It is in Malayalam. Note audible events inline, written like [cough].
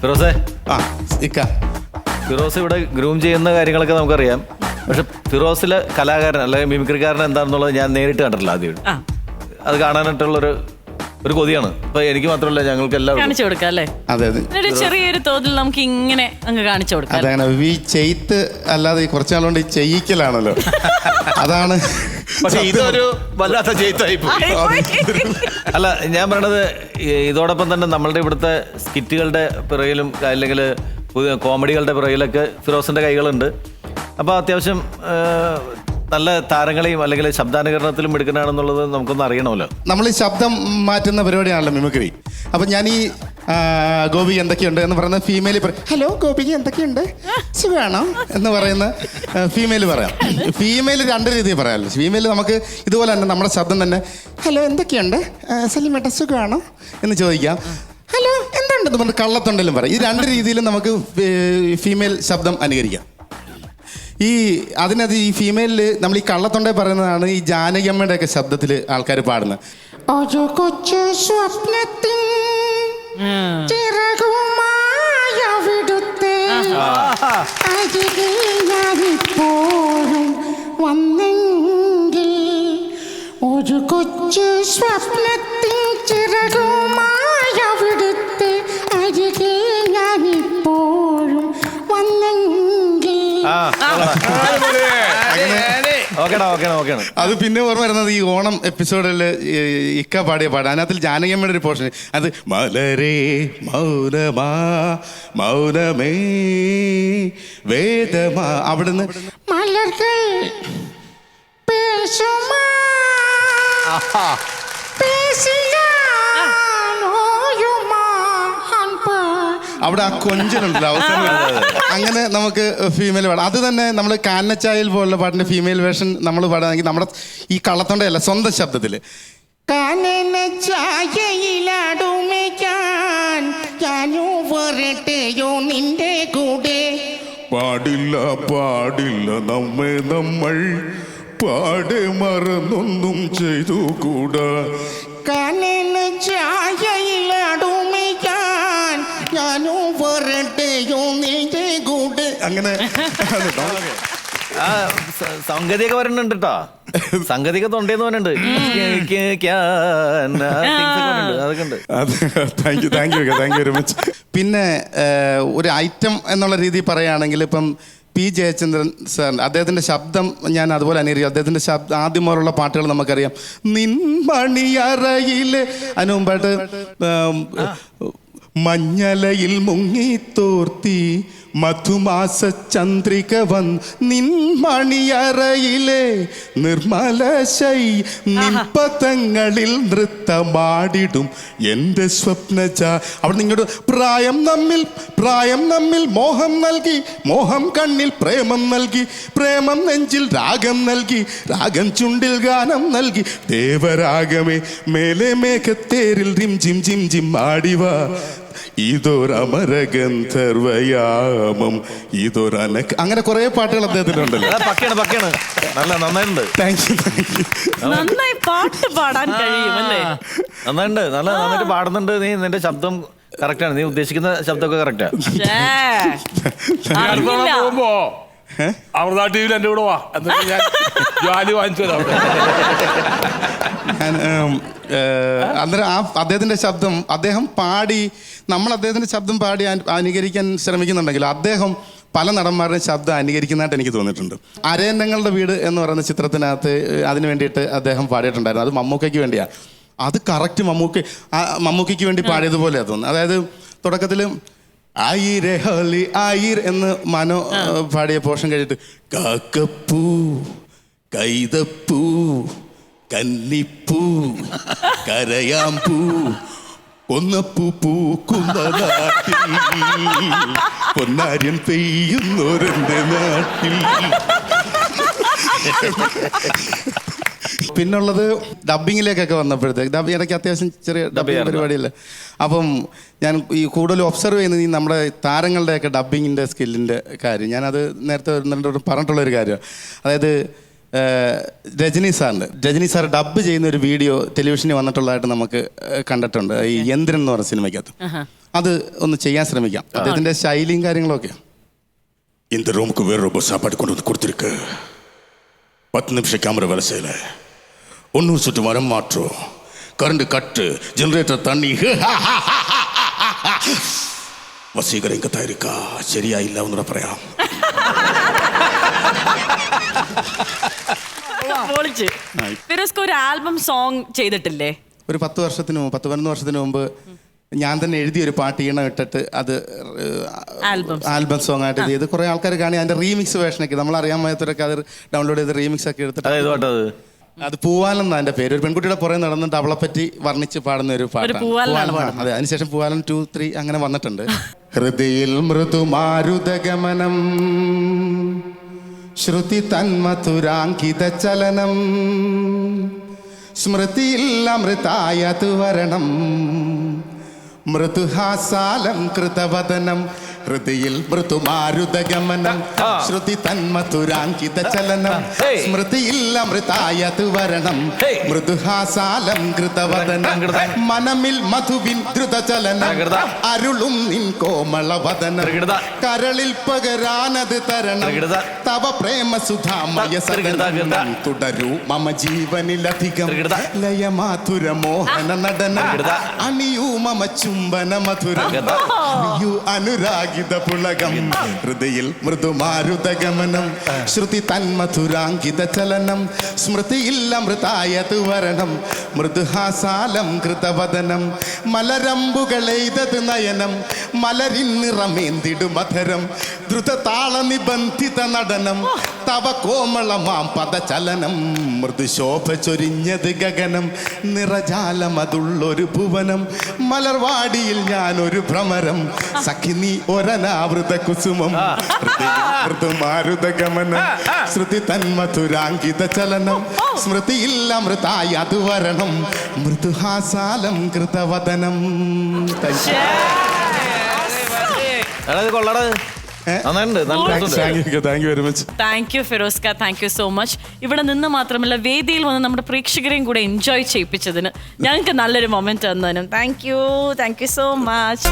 ഫിറോസെ? ആ ഇക്ക. ഫിറോസ് ഇവിടെ ഗ്രൂം ചെയ്യുന്ന കാര്യങ്ങളൊക്കെ നമുക്കറിയാം. പക്ഷെ ഫിറോസിലെ കലാകാരൻ അല്ലെങ്കിൽ മിമിക്രിക്കാരൻ എന്താണെന്നുള്ളത് ഞാൻ നേരിട്ട് കണ്ടിട്ടില്ല ആദ്യം. ആ. അത് കാണാനായിട്ടുള്ളൊരു ഒരു കൊതിയാണ്. ഇപ്പൊ എനിക്ക് മാത്രമല്ല ഞങ്ങൾക്ക് എല്ലാവർക്കും. കാണിച്ചു കൊടുക്കാം അല്ലേ? അതെ അതെ. ഒരു ചെറിയൊരു തോതിൽ നമുക്ക് ഇങ്ങനെ അങ്ങ് കാണിച്ചു കൊടുക്കാം. അതങ്ങനെ ഈ ചെയ്ത്ത് അല്ലാതെ ഈ കുറച്ച് ഈ ചെയ്യിക്കലാണല്ലോ. [laughs] അതാണ് പക്ഷെ ഇതൊരു വല്ലാത്ത ജയിത്തായി അല്ല ഞാൻ പറയണത് ഇതോടൊപ്പം തന്നെ നമ്മളുടെ ഇവിടുത്തെ സ്കിറ്റുകളുടെ പിറകിലും അല്ലെങ്കിൽ കോമഡികളുടെ പിറകിലൊക്കെ ഫിറോസിന്റെ കൈകളുണ്ട്. അപ്പോൾ അത്യാവശ്യം നല്ല താരങ്ങളെയും അല്ലെങ്കിൽ ശബ്ദാനുകരണത്തിലും എടുക്കണാണെന്നുള്ളത് നമുക്കൊന്ന് അറിയണമല്ലോ. നമ്മൾ ഈ ശബ്ദം മാറ്റുന്ന പരിപാടിയാണല്ലോ മിമിക്രി. അപ്പം ഞാൻ ഈ ഗോപി എന്തൊക്കെയുണ്ട് എന്ന് പറയുന്ന ഫീമെയിൽ ഹലോ ഗോപിക്ക് എന്തൊക്കെയുണ്ട്? സുഖമാണോ എന്ന് പറയുന്ന ഫീമെയിൽ പറയാം. ഫീമെയിൽ രണ്ട് രീതിയിൽ പറയാമല്ലോ. ഫീമെയിൽ നമുക്ക് ഇതുപോലെ തന്നെ നമ്മുടെ ശബ്ദം തന്നെ ഹലോ എന്തൊക്കെയുണ്ട്? സലിമേട്ട സുഖമാണോ എന്ന് ചോദിക്കാം. ഹലോ എന്തുണ്ടെന്ന് പറഞ്ഞ് കള്ളത്തൊണ്ടെങ്കിലും പറയാം. ഈ രണ്ട് രീതിയിലും നമുക്ക് ഫീമെയിൽ ശബ്ദം അനുകരിക്കാം. ഈ അതിനകത്ത് ഈ ഫീമെയിലിൽ നമ്മൾ ഈ കള്ളത്തൊണ്ടെ പറയുന്നതാണ് ഈ ജാനകിയമ്മയുടെ ഒക്കെ ശബ്ദത്തിൽ ആൾക്കാർ പാടുന്നത് കൊച്ചു സ്വപ്നത്തിൻ ചിറകുമായ വിടുത്തെ അരികെ ഞാനിപ്പോഴും വന്നെങ്കിൽ ഒരു കൊച്ചു സ്വപ്നത്തിൻ അത് പിന്നെ ഓർമ്മ വരുന്നത് ഈ ഓണം എപ്പിസോഡിൽ ഇക്ക പാടിയ പാടാ അതിനകത്തിൽ ജാനകിയമ്മയുടെ ഒരു പോർഷൻ അത് മലരേ മൗനമാ മൗനമേ വേദമാ. അവിടുന്ന് മലർകൾ പേശുമാ. പേശി അവിടെ ആ കൊഞ്ചനുണ്ടല്ലോ അവസരം അങ്ങനെ നമുക്ക് ഫീമെയിൽ പാടാം. അത് തന്നെ നമ്മൾ കാനച്ചായൽ പോലുള്ള പാട്ടിന്റെ ഫീമെയിൽ വേഷൻ നമ്മൾ പാടുകയാണെങ്കിൽ നമ്മുടെ ഈ കള്ളത്തൊണ്ടയല്ല സ്വന്തം ശബ്ദത്തിൽ വരട്ടെയോ നിന്റെ കൂടെ? പാടില്ല പാടില്ല നമ്മെ നമ്മൾ പാടെ മറന്നൊന്നും ചെയ്തു കൂടാ കാനന ചായയിലടുമയ്ക്കാൻ അങ്ങനെ ആ സംഗതിയൊക്കെ വരണുണ്ട് കേട്ടോ സംഗതിയൊക്കെ തൊണ്ടേന്ന് പറയുന്നുണ്ട് അതൊക്കെ ഉണ്ട്. Thank you thank you thank you very much പിന്നെ ഒരു ഐറ്റം എന്നുള്ള രീതിയിൽ പറയുകയാണെങ്കിൽ ഇപ്പം പി ജയചന്ദ്രൻ സാർ അദ്ദേഹത്തിന്റെ ശബ്ദം ഞാൻ അതുപോലെ അനുകരിക്കും അദ്ദേഹത്തിന്റെ ശബ്ദം ആദ്യം മുതലുള്ള പാട്ടുകൾ നമുക്കറിയാം. നിൻമണിയറയിലെ അതിനു മുമ്പായിട്ട് മഞ്ഞലയിൽ മുങ്ങിത്തോർത്തി മധുമാസ ചന്ദ്രിക വൻ നിൻമണിയറയിലെ നിർമ്മലശൈ നിൽപ്പതങ്ങളിൽ നൃത്തമാടിടും എന്റെ സ്വപ്നജ. അവിടെ നിങ്ങളുടെ പ്രായം നമ്മിൽ പ്രായം നമ്മിൽ മോഹം നൽകി മോഹം കണ്ണിൽ പ്രേമം നൽകി പ്രേമം നെഞ്ചിൽ രാഗം നൽകി രാഗം ചുണ്ടിൽ ഗാനം നൽകി. ദേവരാഗമേ മേലെ മേഘത്തേരിൽ റിം ജിം ജിം ജിം ആടിവാ. ഇതൊരമരഗന്ധർവയാമം ഇതൊരന അങ്ങനെ കുറെ പാട്ടുകൾ അദ്ദേഹത്തിനുണ്ടല്ലോ പക്കയാണ് പക്കയാണ്. നല്ല നന്നായിട്ടുണ്ട്. താങ്ക് യു താങ്ക് യു നന്നായി പാട്ട് പാടാൻ കഴിയും അല്ലേ? നന്നായിട്ടുണ്ട് നല്ല നന്നായിട്ട് പാടുന്നുണ്ട്. നീ നിന്റെ ശബ്ദം കറക്റ്റാണ് നീ ഉദ്ദേശിക്കുന്ന ശബ്ദമൊക്കെ കറക്റ്റാ. പോകുമ്പോ അമൃത ടി വിയിൽ എന്റെ കൂടെ വാ. എന്നിട്ട് ഞാൻ ജോലി വാങ്ങിച്ചു തരാം അവിടെ. ഞാൻ ഉം, ഏഹ്, അന്നേരം ആ അദ്ദേഹത്തിന്റെ ശബ്ദം അദ്ദേഹം പാടി നമ്മൾ അദ്ദേഹത്തിന്റെ ശബ്ദം പാടി അനു- അനുകരിക്കാൻ ശ്രമിക്കുന്നുണ്ടെങ്കിൽ അദ്ദേഹം പല നടന്മാരുടെയും ശബ്ദം അനുകരിക്കുന്നതായിട്ട് എനിക്ക് തോന്നിയിട്ടുണ്ട്. അരയന്നങ്ങളുടെ വീട് എന്ന് പറയുന്ന ചിത്രത്തിനകത്ത് ഏഹ്, അതിന് വേണ്ടിയിട്ട് അദ്ദേഹം പാടിയിട്ടുണ്ടായിരുന്നു. അത് മമ്മൂക്കയ്ക്ക് വേണ്ടിയാണ് അത് കറക്റ്റ് മമ്മൂക്ക ആ മമ്മൂക്കയ്ക്ക് വേണ്ടി പാടിയതുപോലെയാണ് തോന്നുന്നത്. അതായത് തുടക്കത്തിൽ ആയിരെ ഹോലി ആയിർ എന്ന് മനോ പാടിയ പോഷൻ കഴിഞ്ഞിട്ട് കാക്കപ്പൂ കൈതപ്പൂ കന്നിപ്പൂ കരയാമ്പൂ ഒന്നപ്പൂ പൂക്കുന്ന നാട്ടിൽ പൊന്നാര്യൻ പെയ്യുന്നൊരെന്റെ നാട്ടിൽ. പിന്നുള്ളത് ഡബിങ്ങിലേക്കൊക്കെ വന്നപ്പോഴത്തേക്ക് ഡബ് ഇടയ്ക്ക് അത്യാവശ്യം ചെറിയ ഡബിങ് ചെയ്യാറുണ്ടോ? പരിപാടിയല്ലേ അപ്പം ഞാൻ ഈ കൂടുതൽ ഒബ്സർവ് ചെയ്യുന്നത് ഈ നമ്മുടെ താരങ്ങളുടെയൊക്കെ ഡബിങ്ങിൻ്റെ സ്കില്ലിൻ്റെ കാര്യം ഞാനത് നേരത്തെ ഒന്ന് രണ്ട് വട്ടം പറഞ്ഞിട്ടുള്ളൊരു കാര്യമാണ് അതായത് ഏഹ്, രജനി സാറിൻ്റെ രജനി സാർ ഡബ് ചെയ്യുന്ന ഒരു വീഡിയോ ടെലിവിഷനിൽ വന്നിട്ടുള്ളതായിട്ട് നമുക്ക് ഏഹ്, കണ്ടിട്ടുണ്ട് ഈ യന്ത്രൻ എന്ന് പറഞ്ഞ സിനിമയ്ക്കകത്ത് അത് ഒന്ന് ചെയ്യാൻ ശ്രമിക്കാം അദ്ദേഹത്തിന്റെ ശൈലിയും കാര്യങ്ങളൊക്കെ இந்த ரூமுக்கு வேற ரொம்ப சாப்பாடு கொண்டு வந்து கொடுத்துருக்கு பத்து நிமிஷம் கேமரா வேலை செய்யல ஒன்றும் சுட்டு மரம் மாற்றம் கரண்ட் கட்டு ஜெனரேட்டர் தண்ணி வசீகரம் இங்கே தான் இருக்கா சரியா இல்லை ஒன்று പറയാം പൊളിച്ച് ഫിറോസ്ക്ക് ഒരു ആൽബം സോങ് ചെയ്തിട്ടില്ലേ ഒരു പത്ത് വർഷത്തിന് മുമ്പ് പത്ത് പതിനൊന്ന് വർഷത്തിന് മുമ്പ് ഞാൻ തന്നെ എഴുതിയ ഒരു പാട്ട് ഈണം ഇട്ടിട്ട് അത് ആൽബം ആൽബം സോങ് ആയിട്ട് ചെയ്ത് കുറെ ആൾക്കാർ കാണി അതിന്റെ റീമിക്സ് വേർഷനൊക്കെ നമ്മൾ അറിയാൻ മേത്തരൊക്കെ അത് ഡൗൺലോഡ് ചെയ്ത് റീമിക്സ് ഒക്കെ എടുത്തിട്ട് അത് പൂവാലെന്നാ എന്റെ പേര്. ഒരു പെൺകുട്ടിയുടെ പുറകെ നടന്നിട്ട് അവളെ പറ്റി വർണിച്ച് പാടുന്ന ഒരു പാട്ടാണ്. പൂവാലനാണ് പൂവാലൻ, അതെ അതിനുശേഷം പൂവാലൻ ടു ത്രീ അങ്ങനെ വന്നിട്ടുണ്ട്. [laughs] ഹൃദയിൽ മൃദുമാരുതഗമനം ശ്രുതി തന്മധുരാങ്കിത ചലനം സ്മൃതിയിൽ അമൃതായ വരണം മൃദുഹാസാലം കൃതവദനം ഹൃദയിൽ മൃതുമാരുതഗമനം ശ്രുതി തന്മധുരാങ്കിത ചലനം. സ്മൃതിയിൽ അമൃതായ വരണം മൃദുഹാസാലം കൃതവദനം മനമിൽ മധുവിൻ ദ്രുതചലനം ചലനം. അരുളും നിൻ കോമള വദനം കരളിൽ പകരാനത് തരണം. തവ പ്രേമ സുധാമയ പ്രകൃത. തുടരൂ മമ ജീവനിലധികം. ലയമാധുര മോഹന നടനം. അനിയൂ അണിയൂ മമ ചുംബന മധുരം പ്രകൃത. ഹൃദയിൽ പുളകം ഹൃദയിൽ മൃദുമാരുതഗമനം ശ്രുതി തന്മധുരാങ്കിത ചലനം സ്മൃതിയിൽ അമൃതായത് വരണം മൃദുഹാസാലം കൃതവദനം മലരമ്പുകളെയ്തത് നയനം മലരിൻ നിറമേന്തിടു മധരം ദ്രുതതാള നിബന്ധിത നടനം തവ കോമളമാം പദചലനം മൃദുശോഭ ചൊരിഞ്ഞത് ഗഗനം നിറജാലമതുള്ളൊരു ഭുവനം മലർവാടിയിൽ ഞാനൊരു ഭ്രമരം സഖിനി ഒരനാവൃത കുസുമം. മൃദുമാരുത ഗമനം. ശ്രുതി തന്മധുരാങ്കിത ചലനം. സ്മൃതിയിൽ അമൃതായി അത് വരണം. മൃദുഹാസാലം കൃതവദനം. താങ്ക് യു ഫിറോസ്ക. താങ്ക് യു സോ മച്ച് ഇവിടെ നിന്ന് മാത്രമല്ല വേദിയിൽ വന്ന് നമ്മുടെ പ്രേക്ഷകരെയും കൂടെ എൻജോയ് ചെയ്യിപ്പിച്ചതിന് ഞങ്ങൾക്ക് നല്ലൊരു moment തന്നതിനും. Thank you thank you so much.